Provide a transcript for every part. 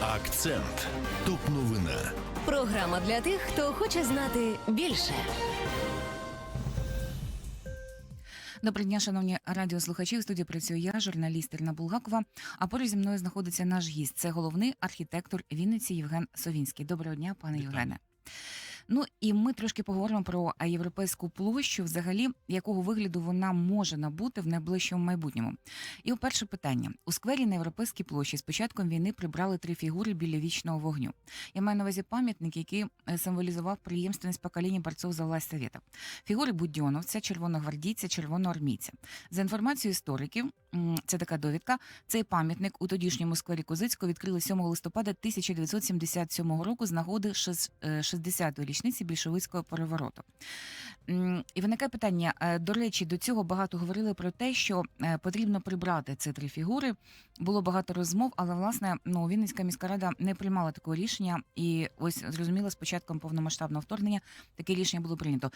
Акцент. Топ новина. Програма для тих, хто хоче знати більше. Доброго дня, шановні радіослухачі. В студії працюю я, журналіст Ірина Булгакова. А поруч зі мною знаходиться наш гість. Це головний архітектор Вінниці Євген Совінський. Доброго дня, пане Вітаю. Євгене. Ну і ми трошки поговоримо про європейську площу, взагалі, якого вигляду вона може набути в найближчому майбутньому. І перше питання: у сквері на європейській площі з початком війни прибрали три фігури біля вічного вогню. Я маю на увазі пам'ятник, який е, символізував приємственність покоління борців за власть Совєта. Фігури будьоновця, червоногвардійця, червоноармійця. За інформацією істориків, це така довідка. Цей пам'ятник у тодішньому сквері Козицького відкрили 7 листопада 1977 року з нагоди шес- е, 60-ї річниці більшовицького перевороту. І виникає питання. е, До речі, до цього багато говорили про те, що е, потрібно прибрати ці три фігури. Було багато розмов, але власне ну Вінницька міська рада не приймала такого рішення. І ось зрозуміло, з початком повномасштабного вторгнення таке рішення було прийнято.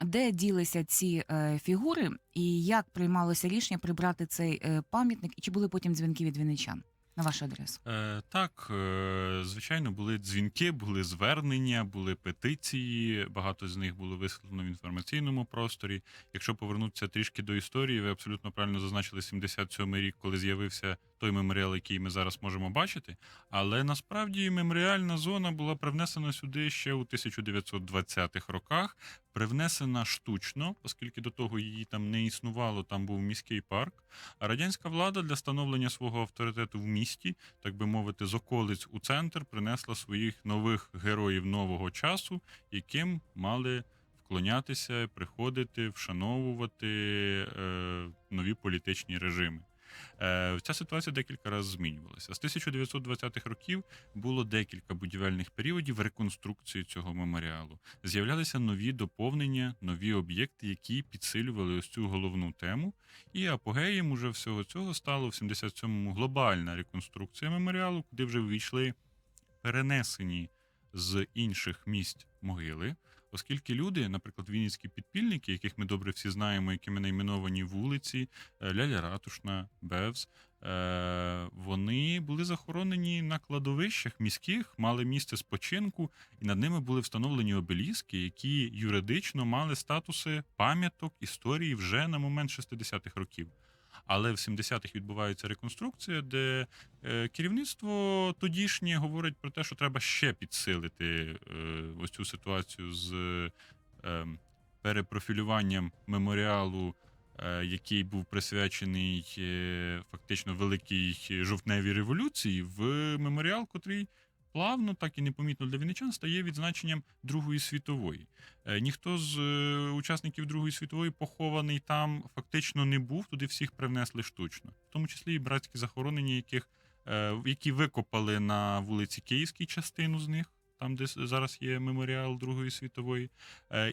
Де ділися ці е, фігури, і як приймалося рішення прибрати цей пам'ятник, і чи були потім дзвінки від вінничан на вашу адресу? Е, так, е, звичайно, були дзвінки, були звернення, були петиції. Багато з них було висвітлено в інформаційному просторі. Якщо повернутися трішки до історії, ви абсолютно правильно зазначили 77-й рік, коли з'явився той меморіал, який ми зараз можемо бачити. Але насправді меморіальна зона була привнесена сюди ще у 1920-х роках. Привнесена штучно, оскільки до того її там не існувало, там був міський парк. А радянська влада для становлення свого авторитету в місті, так би мовити, з околиць у центр принесла своїх нових героїв нового часу, яким мали вклонятися, приходити, вшановувати е, нові політичні режими. Е, Ця ситуація декілька разів змінювалася. З 1920-х років було декілька будівельних періодів реконструкції цього меморіалу. З'являлися нові доповнення, нові об'єкти, які підсилювали ось цю головну тему. І апогеєм уже всього цього стало в 77-му глобальна реконструкція меморіалу, куди вже ввійшли перенесені з інших місць могили. Оскільки люди, наприклад, вінницькі підпільники, яких ми добре всі знаємо, якими найменовані вулиці, е, Ляля Ратушна, Бевз, е, вони були захоронені на кладовищах міських, мали місце спочинку, і над ними були встановлені обеліски, які юридично мали статуси пам'яток історії вже на момент 60-х років. Але в 70-х відбувається реконструкція, де е, керівництво тодішнє говорить про те, що треба ще підсилити е, ось цю ситуацію з е, перепрофілюванням меморіалу, е, який був присвячений фактично великій жовтневій революції, в меморіал, котрий плавно, так і непомітно для вінничан, стає відзначенням Другої світової. Е, Ніхто з е, учасників Другої світової похований там фактично не був, туди всіх привнесли штучно, в тому числі і братські захоронення, яких е, які викопали на вулиці Київській частину з них. Там, де зараз є меморіал Другої світової,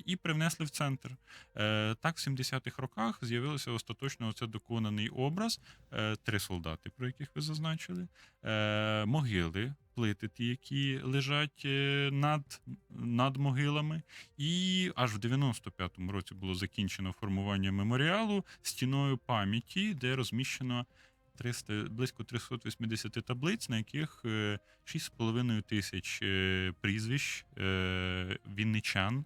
і привнесли в центр. Так, в 70-х роках з'явився остаточно оце доконаний образ. Три солдати, про яких ви зазначили, могили, плити, ті, які лежать е, над, над могилами. І аж в 95-му році було закінчено формування меморіалу стіною пам'яті, де розміщено 300, близько 380 таблиць, на яких е, 6,5 тисяч е, прізвищ е, вінничан,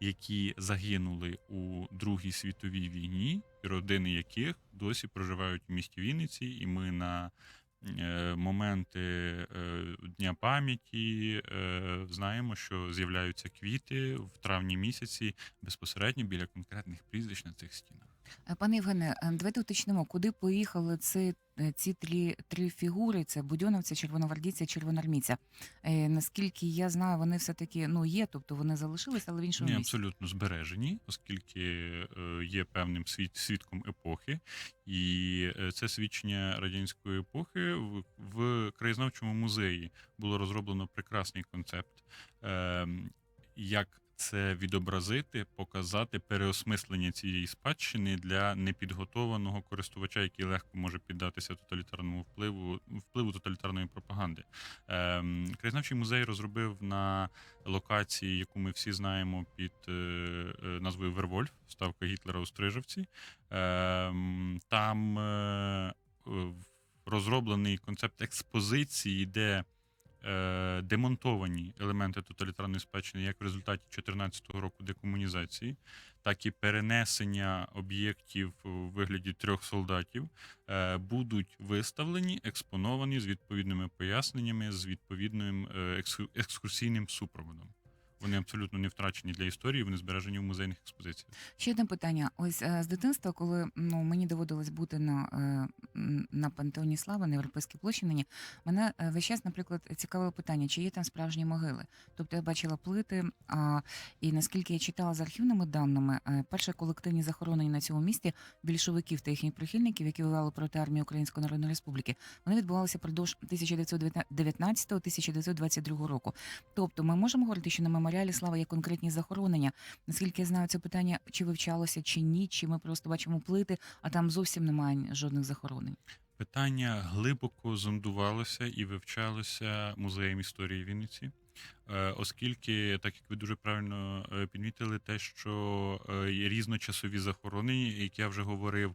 які загинули у Другій світовій війні, родини яких досі проживають в місті Вінниці, і ми на е, моменти е, Дня пам'яті е, знаємо, що з'являються квіти в травні місяці безпосередньо біля конкретних прізвищ на цих стінах. Е, Пане Євгене, е, давайте уточнимо, куди поїхали ці, е, ці три, три фігури: це Будьоновця, червоногвардійця, червоноармійця. Е, наскільки я знаю, вони все таки ну є, тобто вони залишилися, але в іншому Ні, місці. абсолютно збережені, оскільки е, є певним світ, свідком епохи, і е, це свідчення радянської епохи в, в краєзнавчому музеї було розроблено прекрасний концепт. Е, як це відобразити, показати переосмислення цієї спадщини для непідготованого користувача, який легко може піддатися тоталітарному впливу впливу тоталітарної пропаганди. Ем, Краєзнавчий музей розробив на локації, яку ми всі знаємо під е, е, назвою Вервольф, ставка Гітлера у Стрижевці. Ем, Там е, розроблений концепт експозиції, де е, демонтовані елементи тоталітарної спадщини як в результаті 2014 року декомунізації, так і перенесення об'єктів у вигляді трьох солдатів е, будуть виставлені, експоновані з відповідними поясненнями, з відповідним е, екскурсійним супроводом. Вони абсолютно не втрачені для історії, вони збережені в музейних експозиціях. Ще одне питання. Ось е, з дитинства, коли ну мені доводилось бути на, е, на пантеоні слави на європейській площі, нині мене е, весь час, наприклад, цікавило питання, чи є там справжні могили. Тобто я бачила плити, а, і наскільки я читала за архівними даними, е, перші колективні захоронення на цьому місті більшовиків та їхніх прихильників, які воювали проти армії Української Народної Республіки, вони відбувалися впродовж 1919-1922 року. Тобто, ми можемо говорити, що на меморіалі слава є конкретні захоронення. Наскільки я знаю, це питання чи вивчалося, чи ні, чи ми просто бачимо плити, а там зовсім немає жодних захоронень. Питання глибоко зондувалося і вивчалося музеєм історії Вінниці, оскільки, так як ви дуже правильно е, підмітили, те, що е, є різночасові захоронення, як я вже говорив,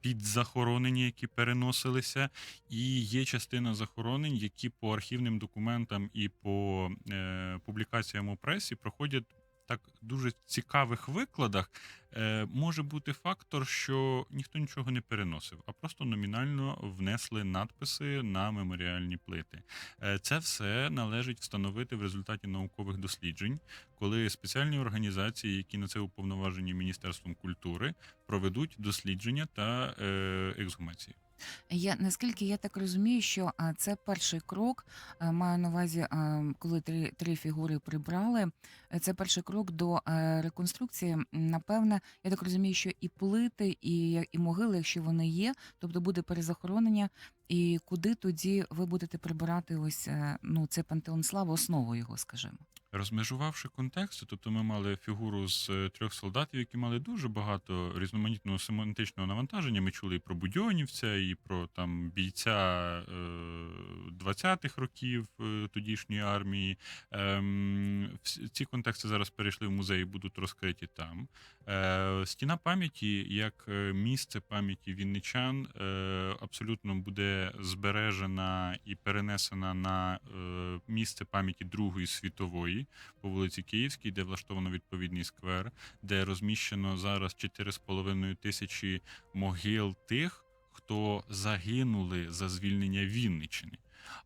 підзахоронення, які переносилися, і є частина захоронень, які по архівним документам і по е, публікаціям у пресі проходять. Так дуже цікавих викладах е, може бути фактор, що ніхто нічого не переносив, а просто номінально внесли надписи на меморіальні плити. Е, це все належить встановити в результаті наукових досліджень, коли спеціальні організації, які на це уповноважені Міністерством культури, проведуть дослідження та е, ексгумації. Я наскільки я так розумію, що це перший крок. а, Маю на увазі, а, коли три, три фігури прибрали. е, Це перший крок до е, реконструкції. Напевне, я так розумію, що і плити, і, і могили, якщо вони є, тобто буде перезахоронення. І куди тоді ви будете прибирати ось е, ну це пантеон слави, основу його, скажімо. Розмежувавши контекст, тобто ми мали фігуру з е, трьох солдатів, які мали дуже багато різноманітного семантичного навантаження. Ми чули і про будьонівця, і про там бійця е, 20-х років е, тодішньої армії. Ем, ці контексти зараз перейшли в музей і будуть розкриті там. Е, Стіна пам'яті як е, місце пам'яті вінничан е, абсолютно буде збережена і перенесена на місце пам'яті Другої світової по вулиці Київській, де влаштовано відповідний сквер, де розміщено зараз 4,5 тисячі могил тих, хто загинули за звільнення Вінниччини.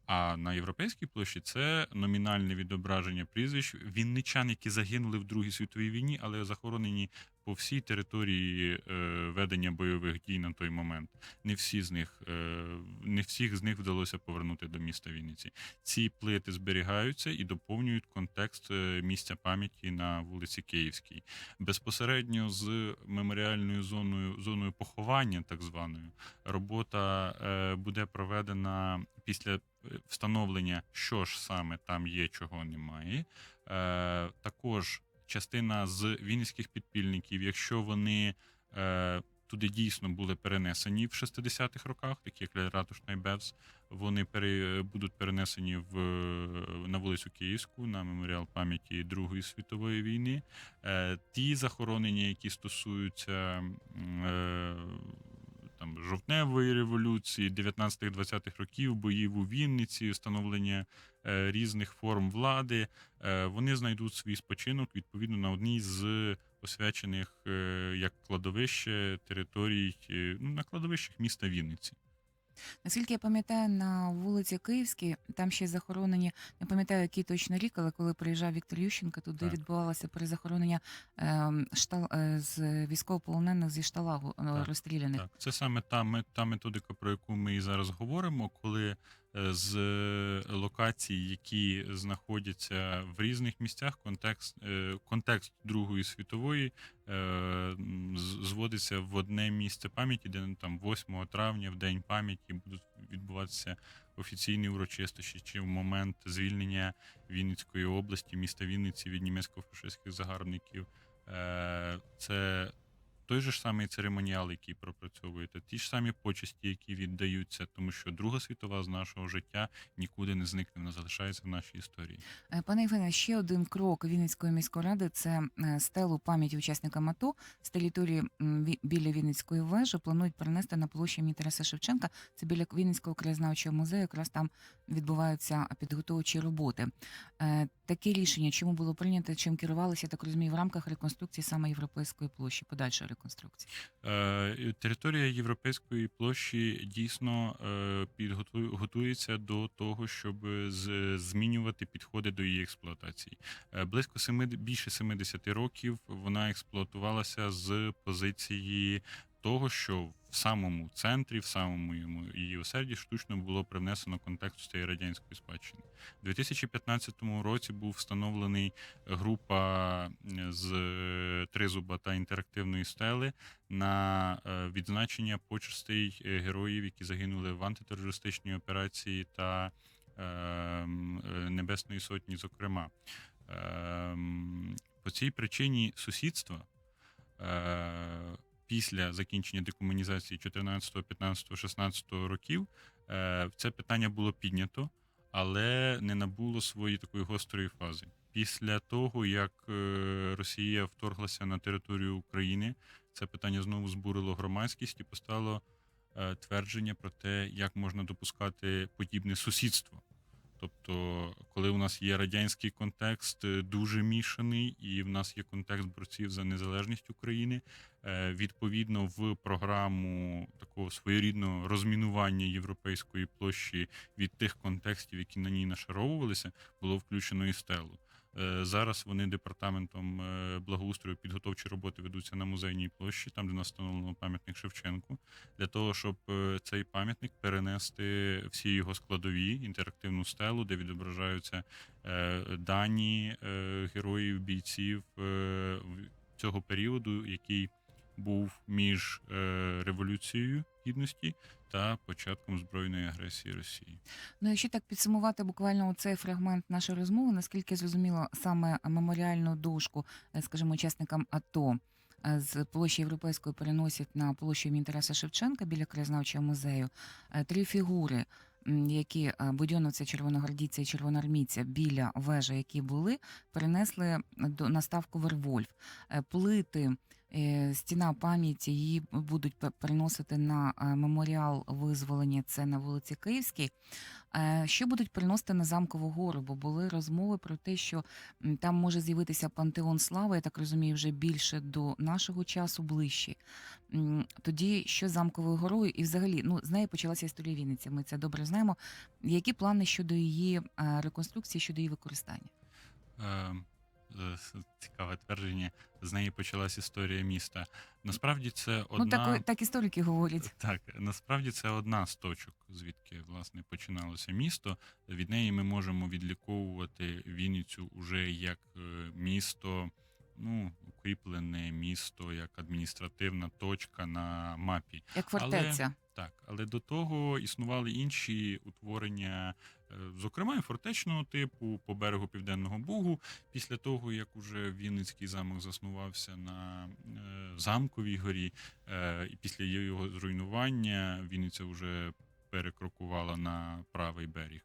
А на європейській площі це номінальне відображення прізвищ вінничан, які загинули в Другій світовій війні, але захоронені по всій території е, ведення бойових дій на той момент. Не всі з них е, не всіх з них вдалося повернути до міста Вінниці. Ці плити зберігаються і доповнюють контекст е, місця пам'яті на вулиці Київській. Безпосередньо з меморіальною зоною зоною поховання, так званою, робота буде проведена після встановлення, що ж саме там є, чого немає. Також частина з вінницьких підпільників, якщо вони е, туди дійсно були перенесені в 60-х роках, такі як Ратушна і Бевс, вони пере, будуть перенесені в, на вулицю Київську на меморіал пам'яті Другої світової війни. Е, ті захоронення, які стосуються е, там жовтневої революції, 19-20-х років, боїв у Вінниці, встановлення різних форм влади, е, вони знайдуть свій спочинок відповідно на одній з освячених е, як кладовище територій, е, ну, на кладовищах міста Вінниці. Наскільки я пам'ятаю, на вулиці Київській там ще захоронені, не пам'ятаю, який точно рік, але коли приїжджав Віктор Ющенко, туди Так. відбувалося перезахоронення ем, штал, е, з військовополонених зі шталагу е, Так, розстріляних. Так, це саме та, та методика, про яку ми і зараз говоримо, коли е, з локацій, які знаходяться в різних місцях, контекст, е, контекст Другої світової е, зводиться в одне місце пам'яті, де ну, там 8 травня, в день пам'яті, будуть відбуватися офіційні урочистощі чи в момент звільнення Вінницької області, міста Вінниці від німецько-фашистських загарбників. Е, Це той же ж самий церемоніал, який пропрацьовуєте, ті ж самі почесті, які віддаються, тому що Друга світова з нашого життя нікуди не зникне, вона залишається в нашій історії. Е, Пане Євгене, ще один крок Вінницької міської ради це е, стелу пам'яті учасникам АТО з території біля Вінницької вежі планують перенести на площу імені Тараса Шевченка. Це біля Вінницького краєзнавчого музею. Якраз там відбуваються підготовчі роботи. Е, Таке рішення, чому було прийнято, чим керувалися, так розумію, в рамках реконструкції саме європейської площі, подальшої реконструкції. Е, Територія Європейської площі дійсно е, підготу- готується до того, щоб з- змінювати підходи до її експлуатації. Е, Близько 7, більше 70 років вона експлуатувалася з позиції того, що в самому центрі, в самому йому її осерді штучно було привнесено контекст цієї радянської спадщини. У 2015 році був встановлений група е, з е, тризуба та інтерактивної стели на е, відзначення почестей героїв, які загинули в антитерористичній операції та Небесної Сотні, зокрема. Ем, По цій причині сусідства після закінчення декомунізації 14, 15, 16 років е, це питання було піднято, але не набуло своєї такої гострої фази. Після того, як е, Росія вторглася на територію України, це питання знову збурило громадськість і постало е, твердження про те, як можна допускати подібне сусідство. Тобто, коли у нас є радянський контекст е, дуже мішаний, і в нас є контекст борців за незалежність України, е, відповідно в програму такого своєрідного розмінування європейської площі від тих контекстів, які на ній нашаровувалися, було включено і стелу. Е, Зараз вони департаментом е, благоустрою підготовчі роботи ведуться на музейній площі, там де нас встановлено пам'ятник Шевченку, для того, щоб е, цей пам'ятник перенести всі його складові, інтерактивну стелу, де відображаються дані героїв, бійців цього періоду, який був між революцією гідності та початком збройної агресії Росії. Ну, якщо так підсумувати буквально цей фрагмент нашої розмови, наскільки зрозуміло, саме меморіальну дошку, е, скажімо, учасникам АТО е, з площі європейської переносять на площу імені Тараса Шевченка біля краєзнавчого музею. Е, Три фігури, які будьоновця, червоногвардійця і червоноармійця біля вежі, які були, перенесли до на ставку Вервольф. Плити. Е, Стіна пам'яті її будуть переносити на е, меморіал визволення. Це на вулиці Київській. Е, Що будуть приносити на замкову гору? Бо були розмови про те, що там може з'явитися пантеон слави, я так розумію, вже більше до нашого часу ближче. Тоді що з замковою горою, і взагалі, ну з неї почалася історія Вінниці. Ми це добре знаємо. Які плани щодо її е, реконструкції, щодо її використання? Е, е, Цікаве твердження. З неї почалась історія міста. Насправді це одна Ну так так історики говорять. Так, насправді це одна з точок, звідки власне починалося місто. Від неї ми можемо відліковувати Вінницю уже як е, місто, ну укріплене місто, як адміністративна точка на мапі. Як фортеця. Так, але до того існували інші утворення, е, зокрема і фортечного типу по берегу Південного Бугу. Після того, як уже Вінницький замок заснувався на е, замковій горі, е, і після його зруйнування Вінниця вже перекрокувала на правий берег.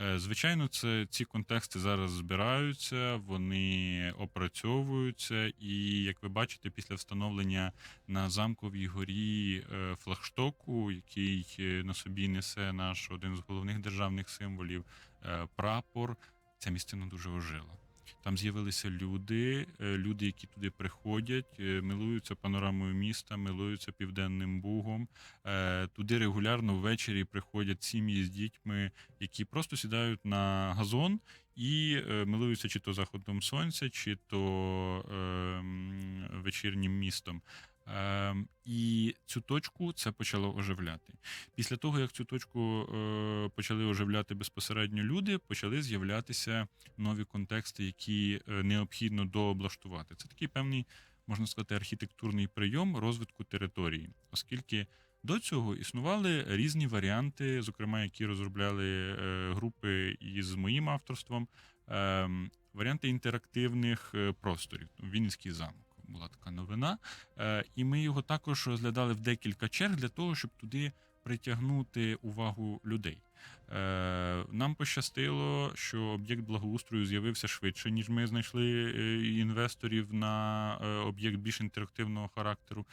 Е, Звичайно, це ці контексти зараз збираються, вони опрацьовуються, і як ви бачите, після встановлення на замковій горі е, флагштоку, який е, на собі несе наш один з головних державних символів прапор. Ця місцина дуже ожила. Там з'явилися люди, е, люди, які туди приходять, е, милуються панорамою міста, милуються південним бугом. Е, Туди регулярно ввечері приходять сім'ї з дітьми, які просто сідають на газон і милуються чи то заходом сонця, чи то е, вечірнім містом. Ем, і цю точку це почало оживляти. Після того, як цю точку е, почали оживляти безпосередньо люди, почали з'являтися нові контексти, які е, необхідно дооблаштувати. Це такий певний, можна сказати, архітектурний прийом розвитку території, оскільки до цього існували різні варіанти, зокрема, які розробляли е, групи із моїм авторством, ем, варіанти інтерактивних е, просторів. Вінницький замок. Була така новина. Е, І ми його також розглядали в декілька черг для того, щоб туди притягнути увагу людей. Е, Нам пощастило, що об'єкт благоустрою з'явився швидше, ніж ми знайшли е, інвесторів на об'єкт більш інтерактивного характеру.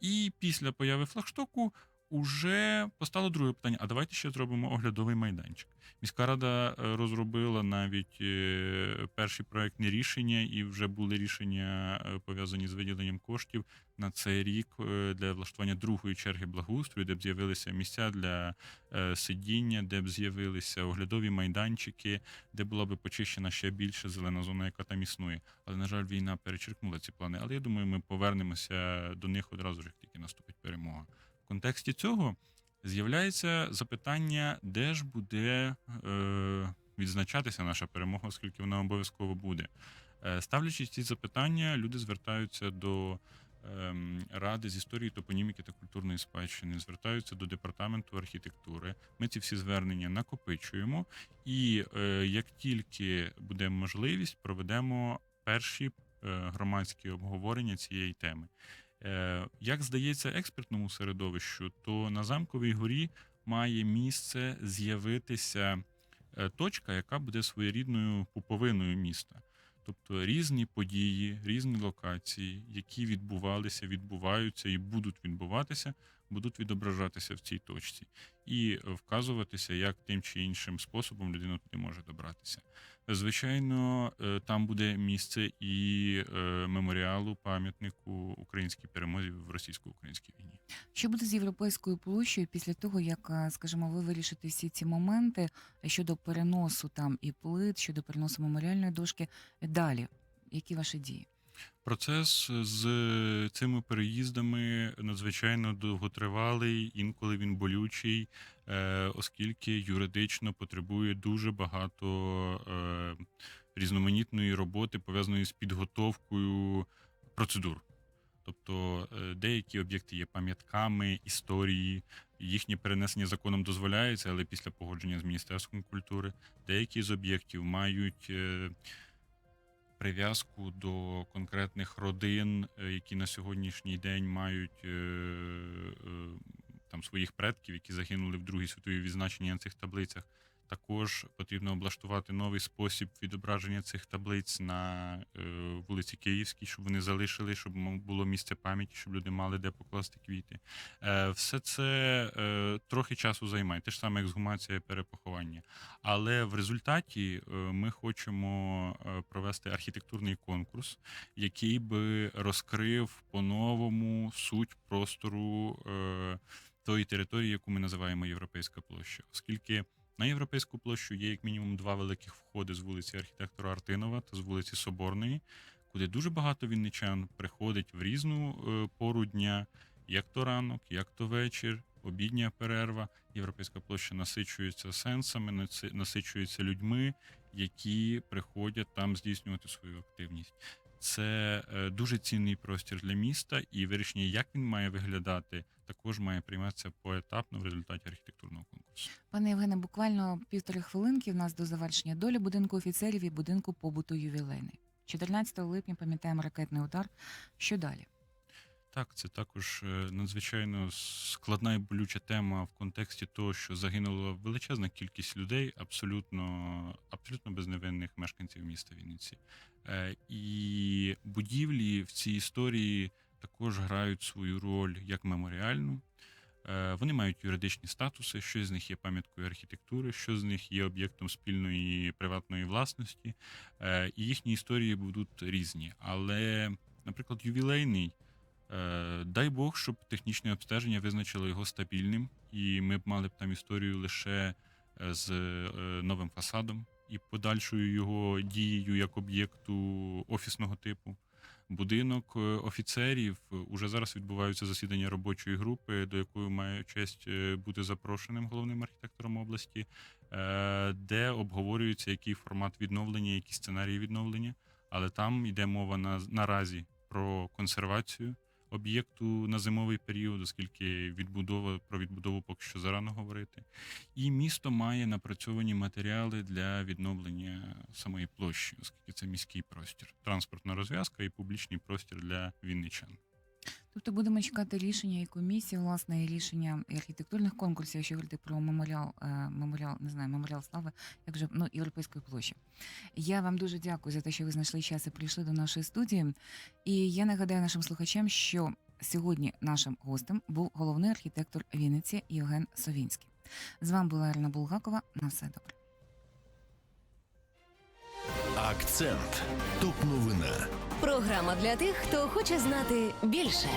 І після появи флагштоку уже постало друге питання: а давайте ще зробимо оглядовий майданчик. Міська рада е, розробила навіть е, перші проектні рішення, і вже були рішення е, пов'язані з виділенням коштів на цей рік для влаштування другої черги благоустрою, де б з'явилися місця для сидіння, де б з'явилися оглядові майданчики, де була б почищена ще більше зелена зона, яка там існує. Але на жаль, війна перечеркнула ці плани. Але я думаю, ми повернемося до них одразу ж, як тільки наступить перемога. Контексті цього з'являється запитання, де ж буде е, відзначатися наша перемога, оскільки вона обов'язково буде. Е, ставлячи ці запитання, люди звертаються до ем, ради з історії, топоніміки та культурної спадщини, звертаються до департаменту архітектури. Ми ці всі звернення накопичуємо, і е, як тільки буде можливість, проведемо перші е, громадські обговорення цієї теми. Е, Як здається експертному середовищу, то на замковій горі має місце з'явитися е, точка, яка буде своєрідною пуповиною міста. Тобто різні події, різні локації, які відбувалися, відбуваються і будуть відбуватися, будуть відображатися в цій точці і вказуватися, як тим чи іншим способом людина туди може добратися. Звичайно, е, там буде місце і е, меморіалу, пам'ятнику українській перемозі в російсько-українській війні. Що буде з європейською площею після того, як, е, скажімо, ви вирішите всі ці моменти щодо переносу там і плит, щодо переносу меморіальної дошки далі? Які ваші дії? Процес з цими переїздами надзвичайно довготривалий, інколи він болючий, е, оскільки юридично потребує дуже багато е, різноманітної роботи, пов'язаної з підготовкою процедур. Тобто е, деякі об'єкти є пам'ятками історії, їхнє перенесення законом дозволяється, але після погодження з Міністерством культури. Деякі з об'єктів мають е, прив'язку до конкретних родин, е, які на сьогоднішній день мають е, е, там своїх предків, які загинули в Другій світовій відзначенні на цих таблицях. Також потрібно облаштувати новий спосіб відображення цих таблиць на е, вулиці Київській, щоб вони залишили, щоб було місце пам'яті, щоб люди мали де покласти квіти. Е, все це е, трохи часу займає, те ж саме ексгумація і перепоховання. Але в результаті ми хочемо провести архітектурний конкурс, який би розкрив по-новому суть простору тої території, яку ми називаємо Європейська площа, оскільки. На європейську площу є як мінімум два великих входи з вулиці архітектора Артинова та з вулиці Соборної, куди дуже багато вінничан приходить в різну е, пору дня, як то ранок, як то вечір, обідня перерва. Європейська площа насичується сенсами, наси- насичується людьми, які приходять там здійснювати свою активність. Це е, дуже цінний простір для міста, і вирішення, як він має виглядати, також має прийматися поетапно в результаті архітектурного конкурсу. Пане Євгене, буквально півтори хвилинки в нас до завершення долі будинку офіцерів і будинку побуту ювілейний. 14 липня пам'ятаємо ракетний удар. Що далі? Так, це також е, надзвичайно складна і болюча тема в контексті того, що загинула величезна кількість людей, абсолютно, абсолютно безневинних мешканців міста Вінниці. Е, І будівлі в цій історії також грають свою роль як меморіальну. Е, Вони мають юридичні статуси, що з них є пам'яткою архітектури, що з них є об'єктом спільної приватної власності, і їхні історії будуть різні. Але, наприклад, ювілейний. Е, Дай Бог, щоб технічне обстеження визначило його стабільним, і ми б мали б там історію лише е, з е, новим фасадом і подальшою його дією як об'єкту офісного типу. Будинок офіцерів уже зараз відбуваються засідання робочої групи, до якої маю честь бути запрошеним головним архітектором області, де обговорюється який формат відновлення, які сценарії відновлення. Але там йде мова на наразі про консервацію, об'єкту на зимовий період, оскільки відбудова про відбудову поки що зарано говорити. І місто має напрацьовані матеріали для відновлення самої площі, оскільки це міський простір, транспортна розв'язка і публічний простір для вінничан. Тобто будемо чекати рішення і комісії, власне, і рішення і архітектурних конкурсів, якщо говорити про меморіал, е, меморіал, не знаю, меморіал слави, як же ну європейської площі. Я вам дуже дякую за те, що ви знайшли час і прийшли до нашої студії. І я нагадаю нашим слухачам, що сьогодні нашим гостем був головний архітектор Вінниці Євген Совінський. З вами була Ірина Булгакова. На все добре. Акцент. Топ новина. Програма для тих, хто хоче знати більше.